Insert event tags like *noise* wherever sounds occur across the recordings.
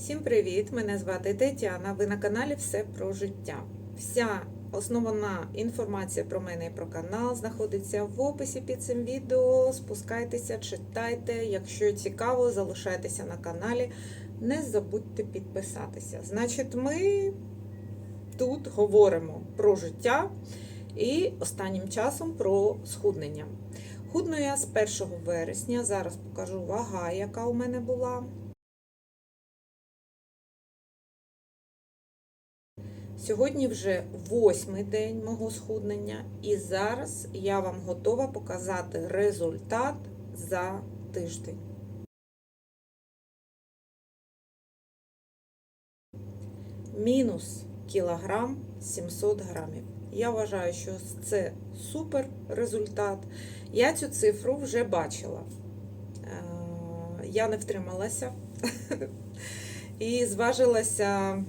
Всім привіт! Мене звати Тетяна. Ви на каналі Все про життя. Вся основна інформація про мене і про канал знаходиться в описі під цим відео. Спускайтеся, читайте. Якщо цікаво, залишайтеся на каналі. Не забудьте підписатися. Значить, ми тут говоримо про життя і останнім часом про схуднення. Худну я з 1 вересня. Зараз покажу вага, яка у мене була. Сьогодні вже восьмий день мого схуднення, і зараз я вам готова показати результат за тиждень. Мінус кілограм 700 грамів. Я вважаю, що це супер результат. Я цю цифру вже бачила. Е, Я не втрималася *laughs* і зважилася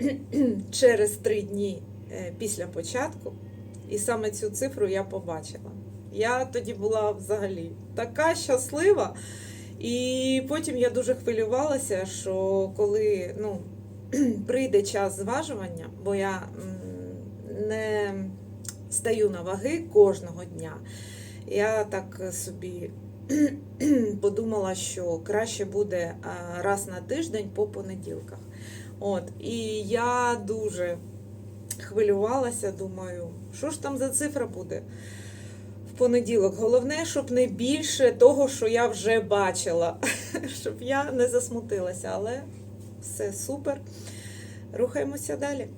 *clears throat* через три дні е, після початку, і саме цю цифру я побачила. Я тоді була взагалі така щаслива, і потім я дуже хвилювалася, що коли ну, *clears throat* прийде час зважування, бо я не стаю на ваги кожного дня, я так собі *clears throat* подумала, що краще буде раз на тиждень по понеділках. От, І я дуже хвилювалася, думаю, що ж там за цифра буде в понеділок. Головне, щоб не більше того, що я вже бачила, *laughs* щоб я не засмутилася, але все супер. Рухаємося далі.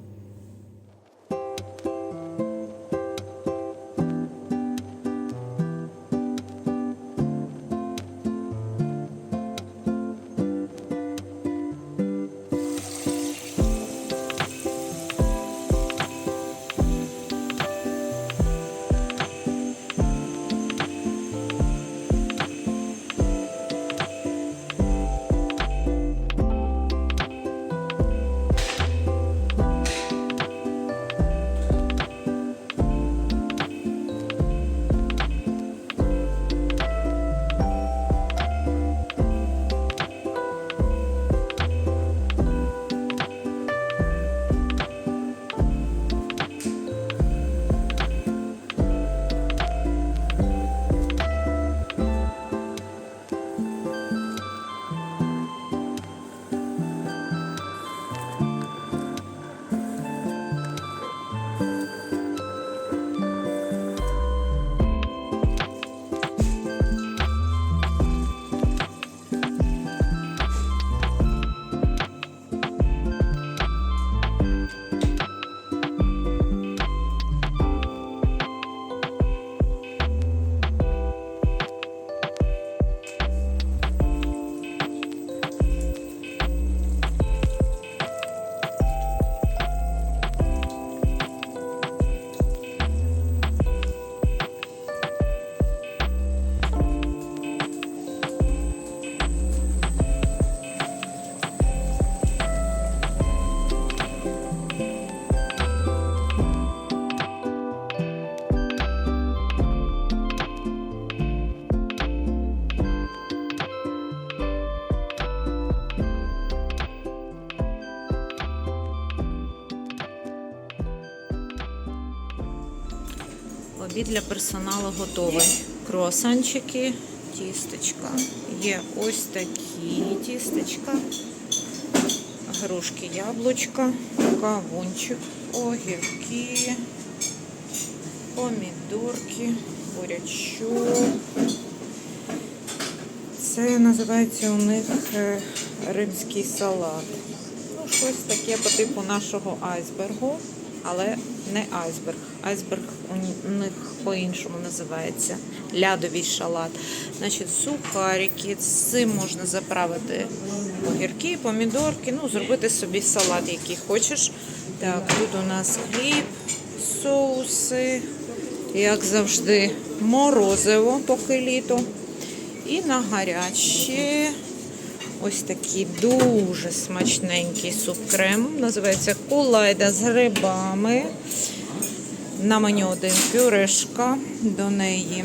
Обід для персоналу готовий. Круасанчики, тістечка. Є ось такі тістечка, грушки, яблучка, кавунчик, огірки, помідорки, бурячок. Це називається у них е, римський салат. Ну, щось таке по типу нашого айсбергу, але не айсберг. Айсберг у них по-іншому називається лядовий шалат. Значить, сухарики. З цим можна заправити огірки, помідорки, ну, зробити собі салат, який хочеш. Так, тут у нас хліб, соуси, як завжди, морозиво, поки літо. І на гаряче ось такий дуже смачненький суп-крем. Називається кулайда з грибами. На меню один пюрешка, до неї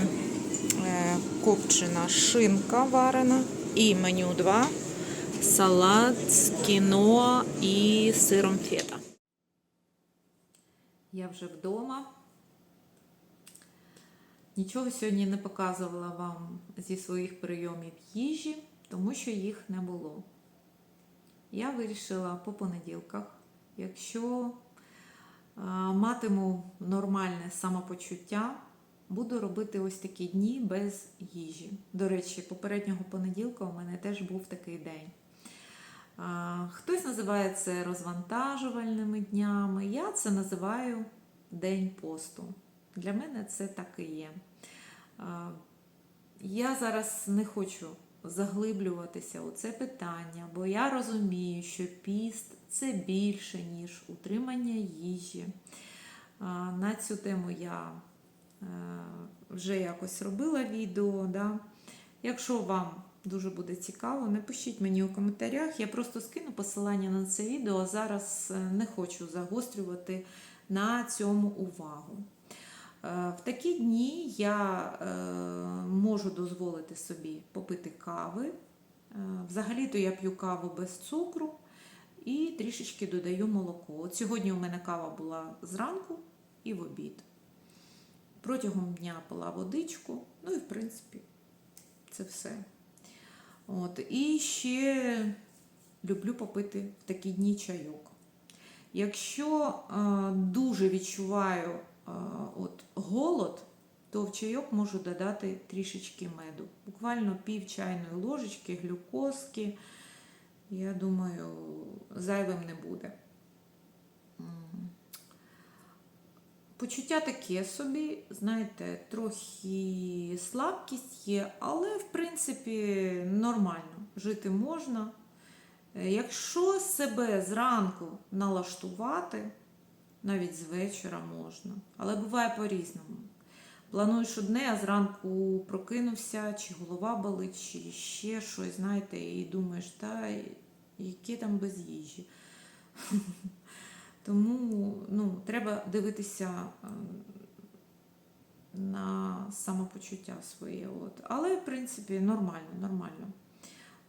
е, копчена шинка варена. І меню 2 салат з кіно і сиром фета. Я вже вдома. Нічого сьогодні не показувала вам зі своїх прийомів їжі, тому що їх не було. Я вирішила по понеділках, якщо матиму нормальне самопочуття, буду робити ось такі дні без їжі. До речі, попереднього понеділка у мене теж був такий день. Хтось називає це розвантажувальними днями. Я це називаю День посту. Для мене це так і є. Я зараз не хочу заглиблюватися у це питання, бо я розумію, що піст це більше, ніж утримання їжі. На цю тему я е, вже якось робила відео. Да? Якщо вам дуже буде цікаво, напишіть мені у коментарях. Я просто скину посилання на це відео, а зараз е, не хочу загострювати на цьому увагу. Е, В такі дні я е, можу дозволити собі попити кави. Е, Взагалі-то я п'ю каву без цукру і трішечки додаю молоко. От сьогодні у мене кава була зранку і в обід. Протягом дня пила водичку, ну і в принципі це все. От. І ще люблю попити в такі дні чайок. Якщо е, дуже відчуваю от, голод, то в чайок можу додати трішечки меду. Буквально пів чайної ложечки, глюкозки. Я думаю, зайвим не буде. Почуття таке собі, знаєте, трохи слабкість є, але в принципі нормально. Жити можна. Е, Якщо себе зранку налаштувати, навіть з вечора можна, але буває по-різному. Плануєш одне, а зранку прокинувся, чи голова болить, чи ще щось, знаєте, і думаєш, та яке там без їжі. *laughs* Тому ну, треба дивитися е, на самопочуття своє. От. Але, в принципі, нормально, нормально.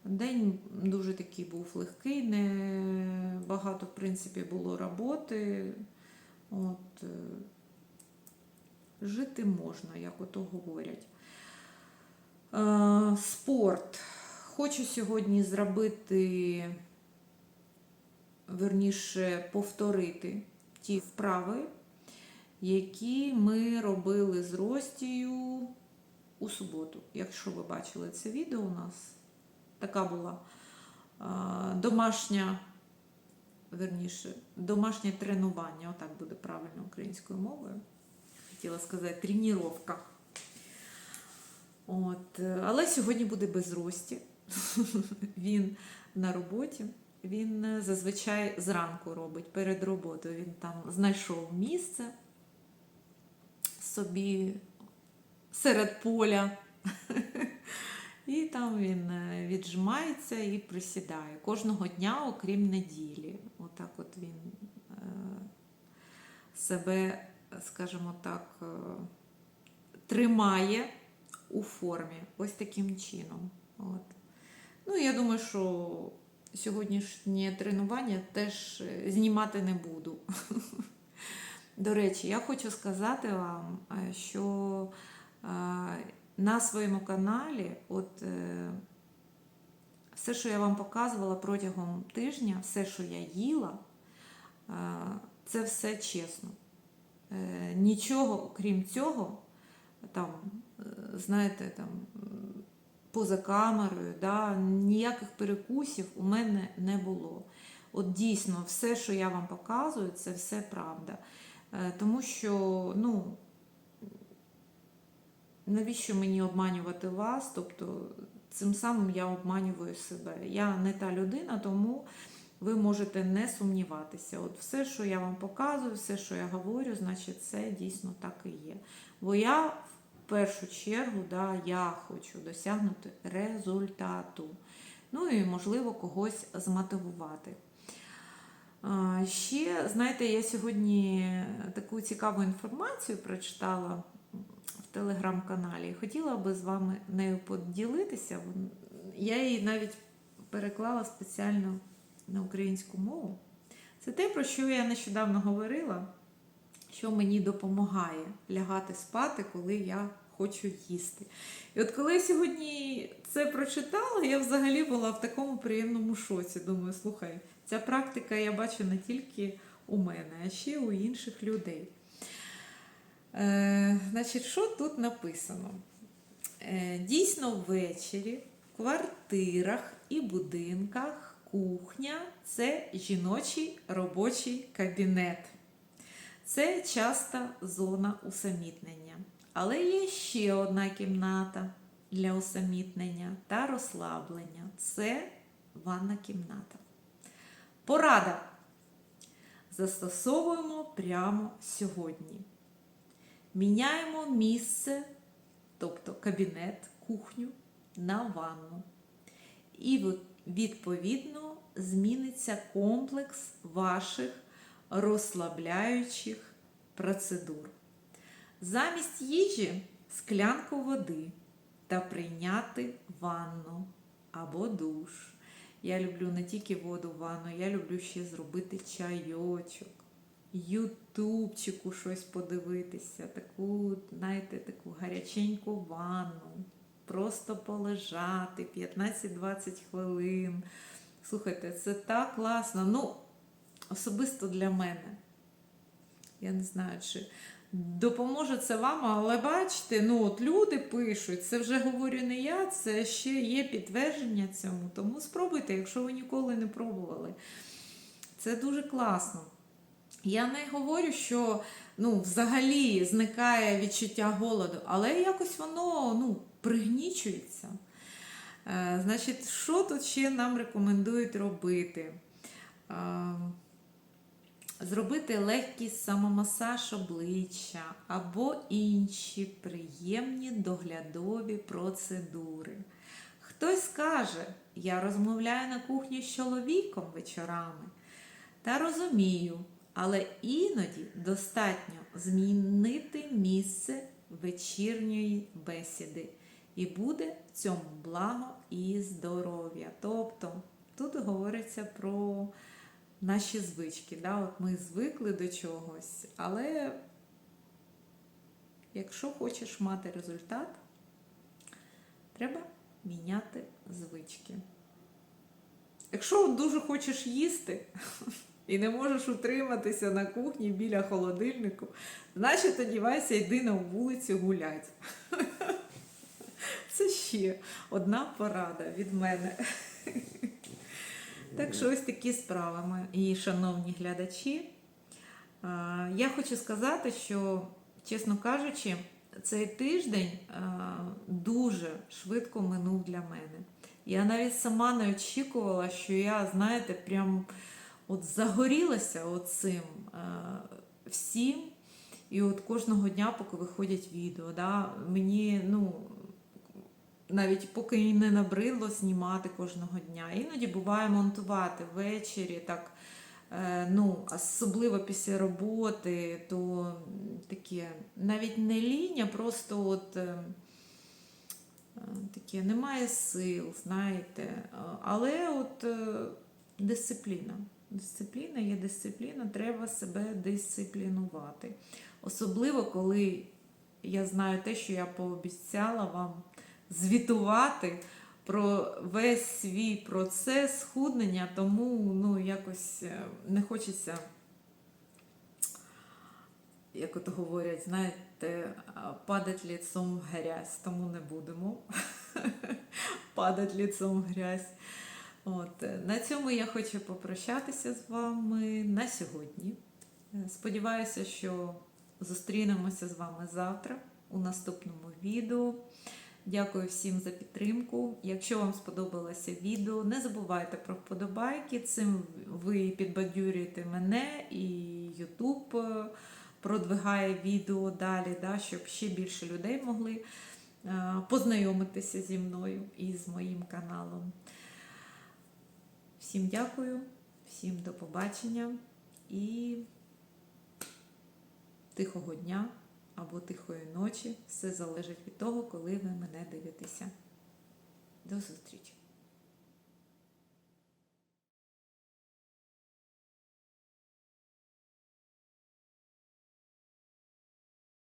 День дуже такий був легкий, не багато, в принципі, було роботи. От, е, жити можна, як ото говорять. Е, спорт. Хочу сьогодні зробити, верніше, повторити ті вправи, які ми робили з Ростію у суботу. Якщо ви бачили це відео у нас, така була а, домашня, верніше, домашнє тренування, отак буде правильно українською мовою. Хотіла сказати, тренування. От, е, але сьогодні буде без Рості. *laughs* Він на роботі. Він е, зазвичай зранку робить перед роботою. Він там знайшов місце собі серед поля. *laughs* І там він е, віджимається і присідає кожного дня, окрім неділі. Отак от він е, себе, скажімо так, е, тримає у формі. Ось таким чином. От. Ну, я думаю, що сьогоднішнє тренування теж знімати не буду. *laughs* До речі, я хочу сказати вам, що на своєму каналі, от е, все, що я вам показувала протягом тижня, все, що я їла, е, це все чесно. Е, Нічого, окрім цього, там, е, знаєте, там, поза камерою, да, ніяких перекусів у мене не було. От дійсно, все, що я вам показую, це все правда. Е, Тому що, ну, навіщо мені обманювати вас? Тобто, цим самим я обманюю себе. Я не та людина, тому ви можете не сумніватися. От все, що я вам показую, все, що я говорю, значить, це дійсно так і є. Бо я в першу чергу, да, я хочу досягнути результату. Ну і, можливо, когось змотивувати. Ще, знаєте, я сьогодні таку цікаву інформацію прочитала телеграм-каналі. Хотіла би з вами нею поділитися. Я її навіть переклала спеціально на українську мову. Це те, про що я нещодавно говорила, що мені допомагає лягати спати, коли я хочу їсти. І от коли я сьогодні це прочитала, я взагалі була в такому приємному шоці. Думаю, слухай, ця практика я бачу не тільки у мене, а ще у інших людей. Е, значить, що тут написано? Е, дійсно, ввечері в квартирах і будинках кухня це жіночий робочий кабінет. Це часта зона усамітнення. Але є ще одна кімната для усамітнення та розслаблення це ванна кімната. Порада. Застосовуємо прямо сьогодні. Міняємо місце, тобто кабінет, кухню на ванну. І відповідно зміниться комплекс ваших розслабляючих процедур. Замість їжі склянку води та прийняти ванну або душ. Я люблю не тільки воду в ванну, я люблю ще зробити чайочок, ютубчику щось подивитися, таку, знаєте, таку гаряченьку ванну, просто полежати 15-20 хвилин. Слухайте, це так класно. Ну, особисто для мене. Я не знаю, чи допоможе це вам, але бачите, ну от люди пишуть, це вже говорю не я, це ще є підтвердження цьому. Тому спробуйте, якщо ви ніколи не пробували. Це дуже класно. Я не говорю, що ну, взагалі зникає відчуття голоду, але якось воно ну, пригнічується. Е, значить, що тут ще нам рекомендують робити? Е, Зробити легкий самомасаж обличчя або інші приємні доглядові процедури. Хтось скаже, я розмовляю на кухні з чоловіком вечорами. Та розумію, але іноді достатньо змінити місце вечірньої бесіди. І буде в цьому благо і здоров'я. Тобто тут говориться про наші звички. Да? От ми звикли до чогось, але якщо хочеш мати результат, треба міняти звички. Якщо дуже хочеш їсти *laughs* і не можеш утриматися на кухні біля холодильнику, значить одівайся, йди на вулицю гулять. Це ще одна порада від мене. Так що ось такі справи, мої шановні глядачі. Я хочу сказати, що, чесно кажучи, цей тиждень дуже швидко минув для мене. Я навіть сама не очікувала, що я, знаєте, прям от загорілася оцим всім. І от кожного дня, поки виходять відео, да, мені, ну, навіть поки і не набридло знімати кожного дня. Іноді буває монтувати ввечері, так, е, ну, особливо після роботи, то таке навіть не лінь, а просто от. е, е, Таке немає сил, знаєте, Е, але от е, дисципліна. Дисципліна є дисципліна, треба себе дисциплінувати. Особливо, коли я знаю те, що я пообіцяла вам звітувати про весь свій процес схуднення, тому ну, якось е, не хочеться, як от говорять, знаєте, падать лицом в грязь, тому не будемо *laughs* падать лицом в грязь. От, е, на цьому я хочу попрощатися з вами на сьогодні. Е, Сподіваюся, що зустрінемося з вами завтра у наступному відео. Дякую всім за підтримку. Якщо вам сподобалося відео, не забувайте про вподобайки. Цим ви підбадьорюєте мене і YouTube е, продвигає відео далі, да, щоб ще більше людей могли познайомитися зі мною і з моїм каналом. Всім дякую, всім до побачення і тихого дня або тихої ночі. Все залежить від того, коли ви мене дивитеся. До зустрічі!